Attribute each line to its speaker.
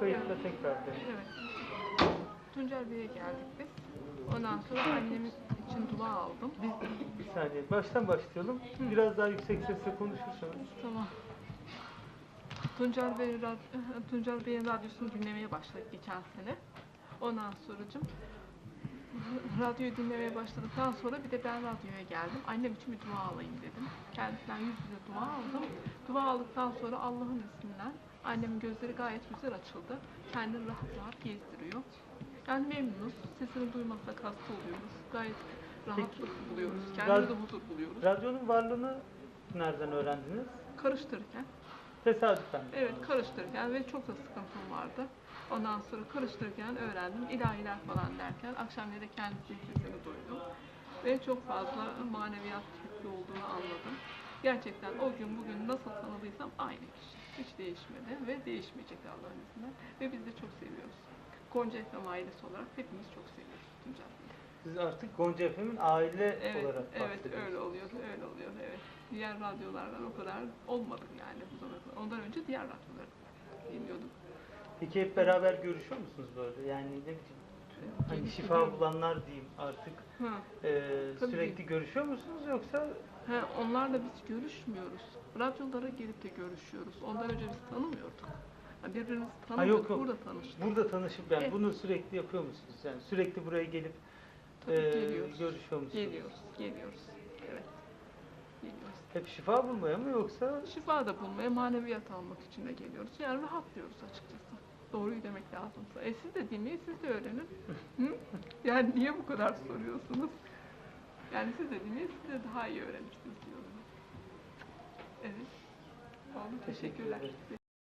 Speaker 1: kayıtla tekrar.
Speaker 2: Evet. Tuncel Bey'e geldik biz. Ondan sonra annemiz için dua aldım.
Speaker 1: Biz bir saniye baştan başlayalım. Biraz daha yüksek sesle konuşursanız.
Speaker 2: Tamam. Tuncel Bey rad- Tuncel Bey'in radyosunu dinlemeye başladık geçen sene. Ondan sonracım radyoyu dinlemeye başladıktan sonra bir de ben radyoya geldim. Annem için bir dua alayım dedim. Kendisinden yüz yüze dua aldım. Dua aldıktan sonra Allah'ın izniyle annemin gözleri gayet güzel açıldı. Kendini rahat rahat gezdiriyor. Yani memnunuz. Sesini duymasak hasta oluyoruz. Gayet rahatlık buluyoruz. Kendimize huzur buluyoruz.
Speaker 1: Radyonun varlığını nereden öğrendiniz?
Speaker 2: Karıştırırken
Speaker 1: Tesadüfen.
Speaker 2: Evet karıştırırken ve çok da sıkıntım vardı. Ondan sonra karıştırırken öğrendim. İlahiler falan derken akşamları kendi sesini duydum. Ve çok fazla maneviyat yüklü olduğunu anladım. Gerçekten o gün bugün nasıl tanıdıysam aynı kişi. Hiç değişmedi ve değişmeyecek Allah'ın izniyle. Ve biz de çok seviyoruz. Gonca Efem ailesi olarak hepimiz çok seviyoruz Tuncel Bey'i.
Speaker 1: Siz artık Gonca FM'in aile
Speaker 2: Evet,
Speaker 1: olarak
Speaker 2: evet öyle oluyor, öyle oluyor, evet. Diğer radyolardan o kadar olmadık yani bu zamana kadar. Ondan önce diğer radyoları dinliyorduk.
Speaker 1: Peki hep beraber görüşüyor musunuz böyle? Yani ne bileyim hani şifa bulanlar diyeyim artık
Speaker 2: Ha.
Speaker 1: Ee,
Speaker 2: Tabii.
Speaker 1: sürekli görüşüyor musunuz yoksa
Speaker 2: He, onlarla biz görüşmüyoruz. Radyolara gelip de görüşüyoruz. Ondan önce biz tanımıyorduk. Ha, birbirimizi
Speaker 1: yok,
Speaker 2: tanımıyorduk,
Speaker 1: yok.
Speaker 2: burada tanıştık.
Speaker 1: burada tanışıp yani
Speaker 2: Evet.
Speaker 1: bunu sürekli yapıyor musunuz? Yani sürekli buraya gelip
Speaker 2: Tabii geliyoruz.
Speaker 1: görüşüyor musunuz?
Speaker 2: Geliyoruz, geliyoruz. Evet, geliyoruz.
Speaker 1: Hep şifa bulmaya mı yoksa
Speaker 2: Şifa da bulmaya, maneviyat almak için de geliyoruz. Yani rahatlıyoruz açıkçası. Doğruyu demek lazımsa. E siz de dinleyin, siz de öğrenin. Hı? Yani niye bu kadar soruyorsunuz? Yani siz de dinleyin, siz de daha iyi öğrenirsiniz diyorum. Evet. Oldu,
Speaker 1: Teşekkür
Speaker 2: teşekkürler.